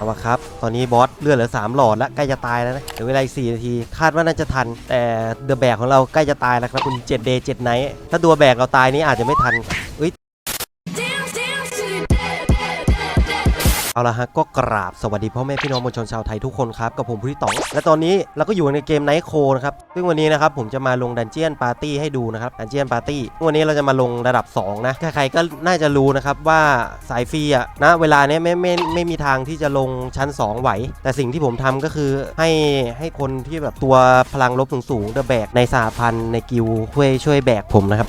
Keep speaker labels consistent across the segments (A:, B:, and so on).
A: เอามาครับ ตอนนี้บอสเลือดเหลือ 3 หลอดแล้วใกล้จะตายแล้วนะเหลือเวลาอีก4นาที คาดว่าน่าจะทัน แต่เดอะแบกของเราใกล้จะตายแล้วครับคุณ7 day 7 night ถ้าตัวแบกเราตายนี้อาจจะไม่ทันเอ้ย เอาละฮะก็กราบสวัสดีพ่อแม่พี่น้องมวลชนชาวไทยทุกคนครับกับผมพุทธิต๋องและตอนนี้เราก็อยู่ในเกมไนท์โคนะครับซึ่งวันนี้นะครับผมจะมาลงดันเจียนปาร์ตี้ให้ดูนะครับดันเจียนปาร์ตี้วันนี้เราจะมาลงระดับ 2 นะใครๆก็น่าจะรู้นะครับว่าสายฟรีอะนะเวลาเนี้ยไม่ไม่ไม่มีทางที่จะลงชั้น 2 ไหว แต่สิ่งที่ผมทำก็คือให้ให้คนที่แบบตัวพลังลบสูงๆเดอะแบกในสหพันธ์ในกิลด์ช่วยช่วยแบกผมนะครับ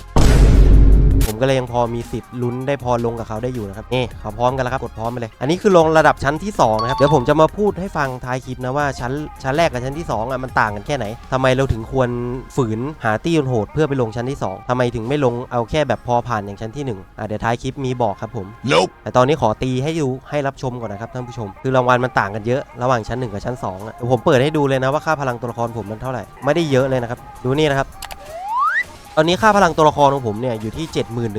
A: ก็เลยยังพอมีสิทธิ์ลุ้นได้พอลงกับเขาได้อยู่นะครับนี่เขาพร้อมกันแล้วครับกดพร้อมไปเลย อันนี้คือลงระดับชั้นที่2นะครับเดี๋ยวผมจะมาพูดให้ฟังท้ายคลิปนะว่าชั้นชั้นแรกกับชั้นที่2อะมันต่างกันแค่ไหนทำไมเราถึงควรฝืนหาตี้โหดเพื่อไปลงชั้นที่ 2ทำไมถึงไม่ลงเอาแค่แบบพอผ่านอย่างชั้นที่1อะเดี๋ยวท้ายคลิปมีบอกครับผม
B: Nope.
A: แต่ตอนนี้ขอตีให้ดูให้รับชมก่อนนะครับท่านผู้ชม คือรางวัลมันต่างกันเยอะระหว่างชั้น1กับชั้น2อะเดี๋ยวผมเปิดให้ดูเลยนะว่าค่าพลังตัวละครผมมันเท่าไหร่ไม่ได้เยอะเลยนะครับดูนี่นะครับ ตอนนี้ค่าพลังตัวละครของผมเนี่ยอยู่ที่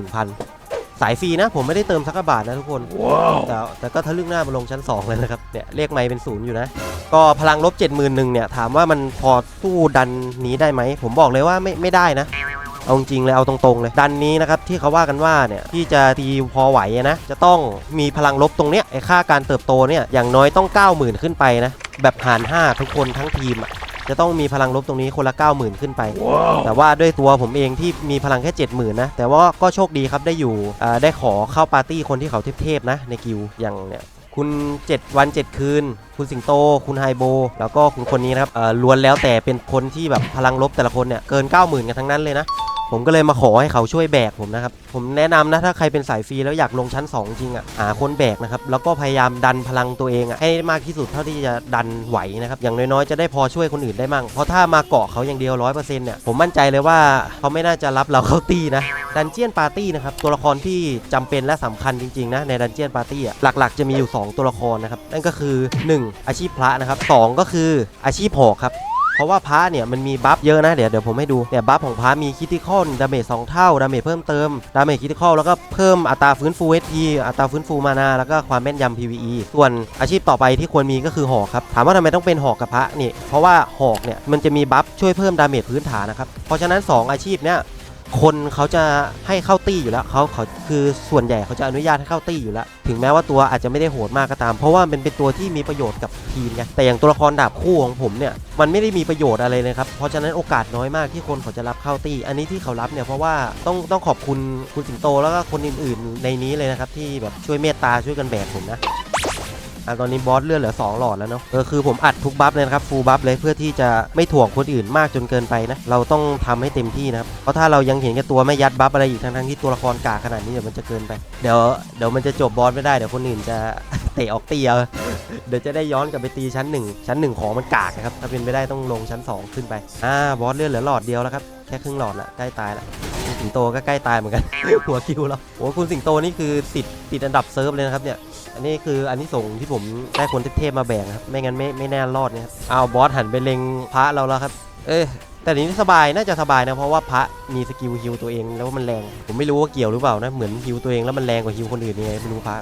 A: 71,000 สายฟรีนะ ผมไม่ได้เติมสักกระบาทนะทุกคน
B: Wow.
A: แต่แต่ก็ทะลึ่งหน้ามาลงชั้น 2 เลยนะครับ เนี่ยเลขไม้เป็นศูนย์อยู่นะ ก็พลังลบ 71,000เนี่ยถามว่ามันพอสู้ดันนี้ได้ไหม ผมบอกเลยว่าไม่ไม่ได้นะเอาจริงๆเลยเอาตรงๆเลยดันนี้นะครับที่เขาว่ากันว่าเนี่ยที่จะตีพอไหวอะนะจะต้องมีพลังลบตรงเนี้ยไอ้ค่าการเติบโตเนี่ยอย่างน้อยต้อง 90,000 ขึ้นไปนะแบบหาร 5 ทุกคนทั้งทีมอะ จะต้องมีพลังลบตรงนี้คนละ 90,000 ขึ้นไป
B: Wow.
A: แต่ว่าด้วยตัวผมเองที่มีพลังแค่ 70,000 นะ แต่ว่าก็โชคดีครับได้อยู่อ่าได้ขอเข้าปาร์ตี้คนที่เขาเทพๆนะในกิวอย่างเนี่ยคุณ 7 วัน 7 คืน คุณสิงโต คุณไฮโบ แล้วก็คุณคนนี้นะครับเอ่อล้วนแล้วแต่เป็นคนที่แบบพลังลบแต่ละคนเนี่ยเกิน 90,000 กันทั้งนั้นเลยนะ ผมก็เลยมาขอให้เขาช่วยแบกผมนะครับ ผมแนะนำนะถ้าใครเป็นสายฟรีแล้วอยากลงชั้น 2 จริงอะหาคนแบกนะครับ แล้วก็พยายามดันพลังตัวเองอะให้มากที่สุดเท่าที่จะดันไหวนะครับ อย่างน้อยๆจะได้พอช่วยคนอื่นได้มั่งเพราะถ้ามาเกาะเขาอย่างเดียว100%เนี่ยผมมั่นใจเลยว่าเขาไม่น่าจะรับเราเข้าตีนะดันเจียนปาร์ตี้นะครับตัวละครที่จำเป็นและสำคัญจริงๆนะในดันเจียนปาร์ตี้อะหลักๆ จะมีอยู่ 2 ตัวละครนะครับนั่นก็คือ 1 อาชีพพระนะครับสองก็คืออาชีพหอกครับ ราะว่าพระเนี่ยมันมีบัฟเยอะนะเดี๋ยวเดี๋ยวผมให้ดูเนี่ยบัฟของพระมีคิติคอลดาเมจสองเท่าดาเมจเพิ่มเติมดาเมจคิติคอลแล้วก็เพิ่มอัตราฟื้นฟู HP อัตราฟื้นฟูมานาแล้วก็ความแม่นยำ PVE ส่วนอาชีพต่อไปที่ควรมีก็คือหอกครับถามว่าทำไมต้องเป็นหอกกับพระนี่เพราะว่าหอกเนี่ยมันจะมีบัฟช่วยเพิ่มดาเมจพื้นฐานนะครับเพราะฉะนั้น 2 อาชีพเนี่ย คนเขาจะให้เข้าตี้อยู่แล้วเขาเขาคือส่วนใหญ่เขาจะอนุญาตให้เข้าตี้อยู่แล้ว ถึงแม้ว่าตัวอาจจะไม่ได้โหดมากก็ตาม เพราะว่ามันเป็นตัวที่มีประโยชน์กับทีมไงแต่อย่างตัวละครดาบคู่ของผมเนี่ยมันไม่ได้มีประโยชน์อะไรเลยครับเพราะฉะนั้นโอกาสน้อยมากที่คนเขาจะรับเข้าตี้ อันนี้ที่เขารับเนี่ยเพราะว่าต้องต้องขอบคุณคุณสิงโตแล้วก็คนอื่น ๆ ในนี้เลยนะครับที่แบบช่วยเมตตาช่วยกันแบกผมนะ อะตอนนี้บอสเลือดเหลือ 2 หลอดแล้วเนาะเออคือผมอัดทุกบัฟเลยนะครับฟูลบัฟเลยเพื่อที่จะไม่ถ่วงคนอื่นมากจนเกินไปนะเราต้องทำให้เต็มที่นะครับเพราะถ้าเรายังเห็นแค่ตัวไม่ยัดบัฟอะไรอีกทั้งๆที่ตัวละครกากขนาดนี้เดี๋ยวมันจะเกินไปเดี๋ยวเดี๋ยวมันจะจบบอสไม่ได้เดี๋ยวคนอื่นจะเตะออกตีเอาเดี๋ยวจะได้ย้อนกลับไปตีชั้น 1 ชั้น 1 ของมันกากนะครับถ้าเป็นไปได้ต้องลงชั้น 2 ขึ้นไปอ่าบอสเลือดเหลือหลอดเดียวแล้วครับแค่ครึ่งหลอดละใกล้ตายละสิงโตก็ใกล้ตายเหมือนกันหัวคิวแล้วโอ้คุณสิงโตนี่คือติดติดอันดับเซิร์ฟเลยนะครับเนี่ย อันนี้คืออันที่ส่งที่ผมได้คนเทพมาแบ่งครับ ไม่งั้นไม่ไม่แน่รอดเนี่ยครับเอาบอสหันไปเล็งพระเราแล้วครับ เอ้ยแต่นี้สบายน่าจะสบายนะเพราะว่าพระมีสกิลฮิวตัวเองแล้วมันแรง ผมไม่รู้ว่าเกี่ยวหรือเปล่านะเหมือนฮิวตัวเองแล้วมันแรงกว่าฮิวคนอื่นยังไงไม่รู้พระ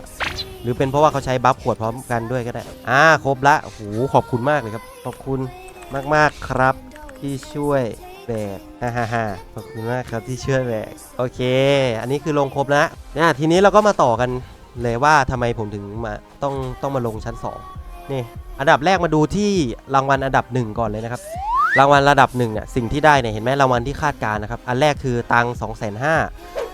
A: หรือเป็นเพราะว่าเขาใช้บัฟขวดพร้อมกันด้วยก็ได้ อ่าครบละโอ้โหขอบคุณมากเลยครับ ขอบคุณมากๆครับที่ช่วยแบกฮ่าฮ่าฮ่าขอบคุณมากครับที่ช่วยแบกโอเค อันนี้คือลงครบแล้วนะทีนี้เราก็มาต่อกัน เลยว่าทำไมผมถึงมาต้องต้องมาลงชั้น 2 นี่อันดับแรกมาดูที่รางวัลอันดับ 1 ก่อนเลยนะครับ รางวัลระดับ1เนี่ยสิ่งที่ได้เนี่ยเห็นไหมรางวัลที่คาดการนะครับ อันแรกคือตังสองแสนห้า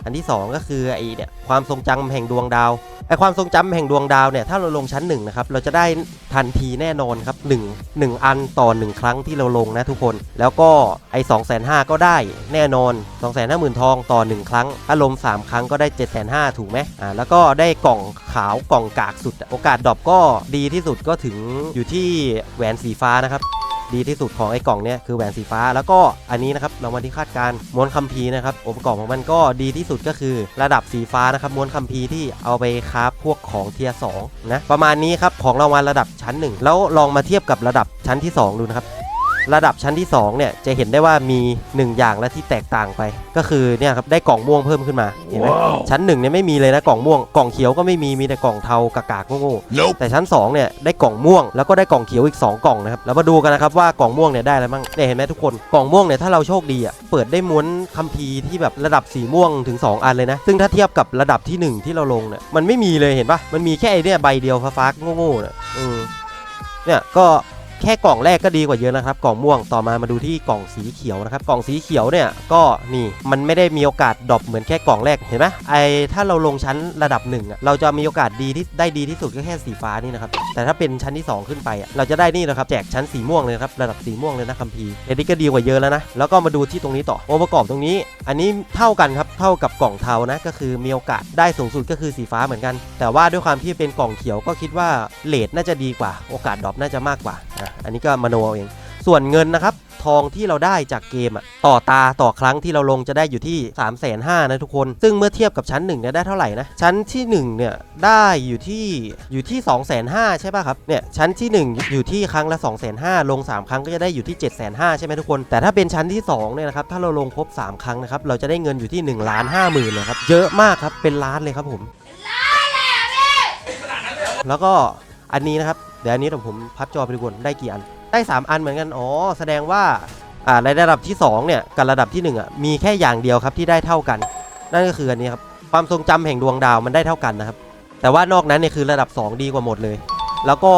A: อันที่ 2 ก็คือไอเนี่ยความทรงจำแห่งดวงดาว ไอความทรงจำแห่งดวงดาวเนี่ยถ้าเราลงชั้น1นะครับเราจะได้ทันทีแน่นอนครับ1 1 อันต่อ 1 ครั้งที่เราลงนะทุกคน แล้วก็ไอ2 5 0 0ก็ได้แน่นอน 2 5 0 0 0 0ทองต่อ 1 ครั้งถ้าลง3ครั้งก็ได้ 7 5 0 0 0ถูกไหมอ่าแล้วก็ได้กล่องขาวกล่องกากสุด โอกาสดรอปก็ดีที่สุดก็ถึงอยู่ที่แหวนสีฟ้านะครับ ดีที่สุดของไอ้กล่องเนี่ยคือแหวนสีฟ้าแล้วก็อันนี้นะครับรางวัลที่คาดการม้วนคัมภีร์นะครับองค์ประกอบของมันก็ดีที่สุดก็คือระดับสีฟ้านะครับม้วนคัมภีร์ที่เอาไปคราฟพวกของเทียสองนะประมาณนี้ครับของรางวัลระดับชั้น 1 แล้วลองมาเทียบกับระดับชั้นที่ 2 ดูนะครับ ระดับชั้นที่2เนี่ยจะเห็นได้ว่ามี 1 อย่างและที่แตกต่างไป ก็คือเนี่ยครับได้กล่องม่วงเพิ่มขึ้นมาเห็นไหมชั้น1เนี่ยไม่มีเลยนะกล่องม่วงกล่องเขียวก็ไม่มีมีแต่กล่องเทากากๆโง่ๆ
B: Nope.
A: แต่ชั้น2เนี่ยได้กล่องม่วงแล้วก็ได้กล่องเขียวอีก 2 กล่องนะครับแล้วมาดูกันนะครับว่ากล่องม่วงเนี่ยได้อะไรบ้างเนี่ยเห็นไหมทุกคนกล่องม่วงเนี่ยถ้าเราโชคดีอะเปิดได้ม้วนคัมภีร์ที่แบบระดับสีม่วงถึง 2 อันเลยนะ ซึ่งถ้าเทียบกับระดับที่ 1 ที่เราลงเนี่ยมันไม่มีเลยเห็นปะมันมีแค่ไอเนี่ยใบเดียวฟ้าๆโง่ๆเนี่ยอืมเนี่ยก็ แค่กล่องแรกก็ดีกว่าเยอะนะครับ กล่องม่วงต่อมามาดูที่กล่องสีเขียวนะครับ กล่องสีเขียวเนี่ยก็นี่มันไม่ได้มีโอกาสดรอปเหมือนแค่กล่องแรกเห็นไหมไอถ้าเราลงชั้นระดับหนึ่งเราจะมีโอกาสดีที่ได้ดีที่สุดก็แค่สีฟ้านี่นะครับแต่ถ้าเป็นชั้นที่ 2 ขึ้นไปเราจะได้นี่นะครับแจกชั้นสีม่วงเลยครับระดับสีม่วงเลยนะคัมภีร์อันนี้ก็ดีกว่าเยอะแล้วนะแล้วก็มาดูที่ตรงนี้ต่อองค์ประกอบตรงนี้ อันนี้เท่ากันครับเท่ากับกล่องเทานะก็คือมีโอกาสได้สูงสุดก็คือสีฟ้าเหมือนกัน แต่ว่าด้วยความที่เป็นกล่องเขียวก็คิดว่าเลทน่าจะดีกว่า โอกาสดรอปน่าจะมากกว่าอะอันนี้ก็มโนเอาเอง ส่วนเงินนะครับ ทองที่เราได้จากเกมอะต่อตาต่อครั้งที่เราลงจะได้อยู่ที่ 3 5 0 0 0นะทุกคน ซึ่งเมื่อเทียบกับชั้น1เนี่ยได้เท่าไหร่นะ ชั้นที่ 1 เนี่ยได้อยู่ที่อยู่ที่ 2 5 0 0 0ใช่ป่ะครับ เนี่ยชั้นที่ 1 อยู่ที่ครั้งละ2 5 0 0 0ลง 3 ครั้งก็จะได้อยู่ที่ 7 5 0 0 0ใช่ไหมทุกคน แต่ถ้าเป็นชั้นที่2เนี่ยนะครับถ้าเราลงครบ 3 ครั้งนะครับเราจะได้เงินอยู่ที่1ล้าน5หมื่นเลยครับเยอะมากครับเป็นล้านเลยครับผมแล้วก็อันนี้นะครับ เดี๋ยวอันนี้เดี๋ยวผมพับจอไปดูก่อนได้กี่อัน ได้ 3 อันเหมือนกัน อ๋อ แสดงว่าอ่าในระดับที่ 2 เนี่ย กับระดับที่1อะ มีแค่อย่างเดียวครับที่ได้เท่ากัน นั่นก็คืออันนี้ครับ ความทรงจำแห่งดวงดาวมันได้เท่ากันนะครับ แต่ว่านอกนั้นเนี่ยคือระดับ 2 ดีกว่าหมดเลย แล้วก็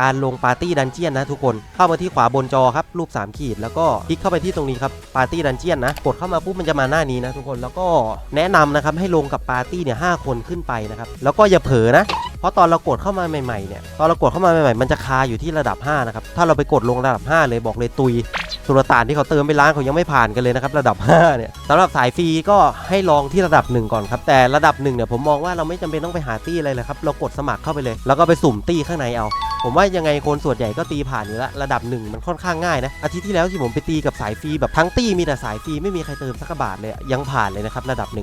A: การลงปาร์ตี้ดันเจียนนะทุกคนเข้ามาที่ขวาบนจอครับรูป 3 ขีด แล้วก็คลิกเข้าไปที่ตรงนี้ครับปาร์ตี้ดันเจียนนะกดเข้ามาปุ๊บมันจะมาหน้านี้นะทุกคนแล้วก็แนะนำนะครับให้ลงกับปาร์ตี้เนี่ยหคนขึ้นไปนะครับแล้วก็อย่าเผลอนะเพราะตอนเรากดเข้ามาใหม่ๆเนี่ยตอนเรากดเข้ามาใหม่ๆมันจะคาอยู่ที่ระดับ 5 นะครับ ถ้าเราไปกดลงระดับ 5 เลยบอกเลยตุย สุลต่านที่เขาเติมไปร้านเขายังไม่ผ่านกันเลยนะครับระดับ 5 เนี่ยสำหรับสายฟรีก็ให้ลองที่ระดับ 1 ก่อนครับแต่ระดับ1เนี่ยผมมองว่าเราไม่จำเป็นต้องไปหาตี้อะไรเลยครับเรากดสมัครเข้าไปเลย แล้วก็ไปสุ่มตี้ข้างในเอา ผมว่ายังไงคนส่วนใหญ่ก็ตีผ่านอยู่แล้วระดับ 1 มันค่อนข้างง่ายนะอาทิตย์ที่แล้วที่ผมไปตีกับสายฟรีแบบทั้งตี้มีแต่สายฟรีไม่มีใครเติมสักบาทเลยยังผ่านเลยนะครับระดับ 1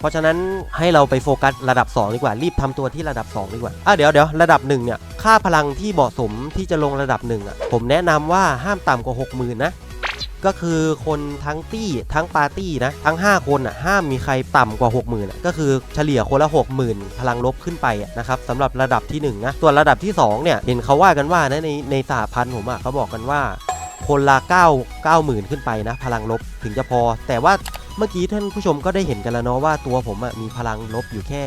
A: เพราะฉะนั้นให้เราไปโฟกัสระดับ 2 ดีกว่า รีบทำตัวที่ระดับ 2 ดีกว่าอะเดี๋ยวเดี๋ยวระดับ1เนี่ยค่าพลังที่เหมาะสมที่จะลงระดับ1อะผมแนะนำว่าห้ามต่ำกว่า 60,000นะ ก็คือคนทั้งตี้ทั้งปาร์ตี้นะทั้ง 5 คนอะห้ามมีใครต่ำกว่า 60,000อะก็คือเฉลี่ยคนละ 60,000 พลังลบขึ้นไปนะครับสำหรับระดับที่1นะส่วนระดับที่2เนี่ยเห็นเขาว่ากันว่านะในในสหพันธ์ผมอะเขาบอกกันว่าคนละ9 90,000 ขึ้นไปนะ พลังลบถึงจะพอ แต่ว่า เมื่อกี้ท่านผู้ชมก็ได้เห็นกันแล้วเนาะว่าตัวผมอะมีพลังลบอยู่แค่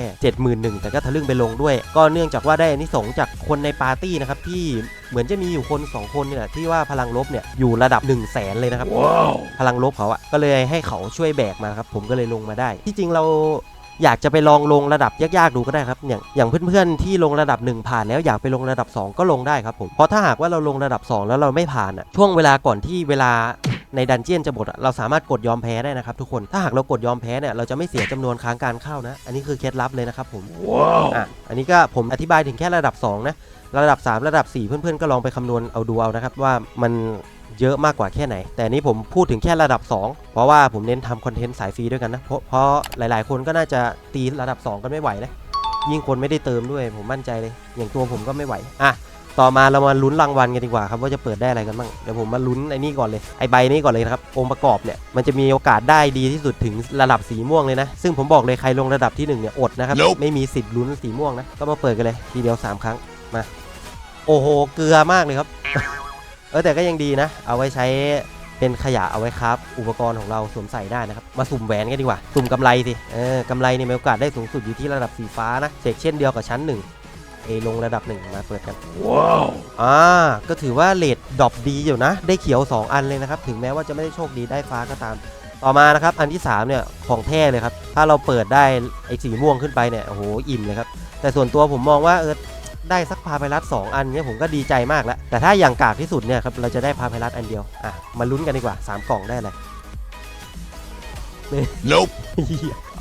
A: 71,000แต่ก็ทะลึ่งไปลงด้วย ก็เนื่องจากว่าได้อานิสงส์จากคนในปาร์ตี้นะครับที่เหมือนจะมีอยู่คน 2 คนเนี่ยที่ว่าพลังลบเนี่ยอยู่ระดับ 1 0 0 0 0แสนเลยนะครับ
B: Wow.
A: พลังลบเขาอะก็เลยให้เขาช่วยแบกมาครับผมก็เลยลงมาได้ ที่จริงเราอยากจะไปลองลงระดับยากๆดูก็ได้ครับ อย่างอย่างเพื่อนๆที่ลงระดับ 1 ผ่านแล้วอยากไปลงระดับ 2 ก็ลงได้ครับผมเพราะถ้าหากว่าเราลงระดับ 2 แล้วเราไม่ผ่านอะช่วงเวลาก่อนที่เวลา ในดันเจียนจะหมดอะเราสามารถกดยอมแพ้ได้นะครับทุกคนถ้าหากเรากดยอมแพ้เนี่ยเราจะไม่เสียจำนวนค้างการเข้านะ อันนี้คือเคล็ดลับเลยนะครับผม
B: Wow.
A: อะอันนี้ก็ผมอธิบายถึงแค่ระดับ 2 นะ ระดับ 3 ระดับ 4 เพื่อนๆ ก็ลองไปคำนวณเอาดูเอานะครับว่ามันเยอะมากกว่าแค่ไหน แต่อันนี้ผมพูดถึงแค่ระดับ 2 เพราะว่าผมเน้นทำคอนเทนต์สายฟรีด้วยกันนะเพราะเพราะหลายๆ คนก็น่าจะตีระดับ 2 กันไม่ไหวนะยิ่งคนไม่ได้เติมด้วยผมมั่นใจเลย อย่างตัวผมก็ไม่ไหวอะ ต่อมาเรามาลุ้นรางวัลกันดีกว่าครับว่าจะเปิดได้อะไรกันบ้างเดี๋ยวผมมาลุ้นไอ้นี่ก่อนเลยไอใบนี้ก่อนเลยนะครับองค์ประกอบเนี่ยมันจะมีโอกาสได้ดีที่สุดถึงระดับสีม่วงเลยนะ ซึ่งผมบอกเลยใครลงระดับที่หนึ่งเนี่ยอดนะครับ
B: Nope
A: ไม่มีสิทธิ์ลุ้นสีม่วงนะก็มาเปิดกันเลยทีเดียว 3 ครั้งมาโอ้โหเกลือมากเลยครับ เออแต่ก็ยังดีนะ เอาไว้ใช้เป็นขยะเอาไว้ครับ อุปกรณ์ของเราสวมใส่ได้นะครับ มาสุ่มแหวนกันดีกว่า สุ่มกำไรสิเออกำไรเนี่ยมีโอกาสได้สูงสุดอยู่ที่ระดับสีฟ้านะเสกเช่นเดียวกับชั้นหนึ่งเอลงระดับหนึ่งมาเปิดกัน
B: Wow.
A: อ่าก็ถือว่าเลดดรอปดีอยู่นะ ได้เขียว 2 อันเลยนะครับ ถึงแม้ว่าจะไม่ได้โชคดีได้ฟ้าก็ตาม ต่อมานะครับ อันที่ 3 เนี่ย ของแท้เลยครับ ถ้าเราเปิดได้ไอ้สีม่วงขึ้นไปเนี่ยโอ้โหอิ่มเลยครับ แต่ส่วนตัวผมมองว่าเออได้สักพาไพรัส2อันเนี่ยผมก็ดีใจมากแล้ว แต่ถ้าอย่างกากที่สุดเนี่ยครับเราจะได้พาไพรัสอันเดียวอะมาลุ้นกันดีกว่า 3 กล่องได้เลย
B: Nope.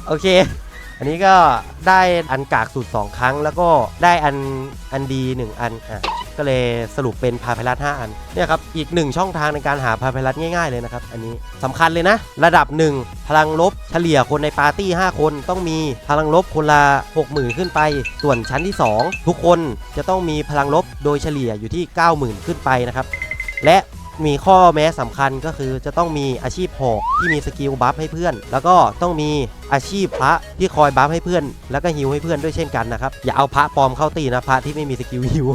A: โอเค อันนี้ก็ได้อันกากสุด 2 ครั้ง แล้วก็ได้อันอันดี 1 อันอะก็เลยสรุปเป็นพาไพรัส5อันเนี่ยครับอีก 1 ช่องทางในการหาพาไพรัสง่ายๆเลยนะครับ อันนี้สำคัญเลยนะ ระดับ 1 พลังลบเฉลี่ยคนในปาร์ตี้ 5 คนต้องมีพลังลบคนละ60,000 ขึ้นไป ส่วนชั้นที่ 2 ทุกคนจะต้องมีพลังลบโดยเฉลี่ยอยู่ที่ 90,000 ขึ้นไปนะครับและ มีข้อแม้สำคัญก็คือจะต้องมีอาชีพหอกที่มีสกิลบัฟให้เพื่อน แล้วก็ต้องมีอาชีพพระที่คอยบัฟให้เพื่อน แล้วก็ฮิวให้เพื่อนด้วยเช่นกันนะครับ อย่าเอาพระปลอมเข้าตีนะพระที่ไม่มีสกิลฮิว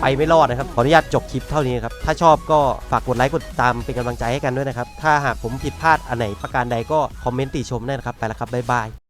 A: ไปไม่รอดนะครับ ขออนุญาตจบคลิปเท่านี้ครับ ถ้าชอบก็ฝากกดไลค์กดติดตามเป็นกำลังใจให้กันด้วยนะครับ ถ้าหากผมผิดพลาดอันไหนประการใดก็คอมเมนต์ติชมได้นะครับ ไปแล้วครับบ๊ายบาย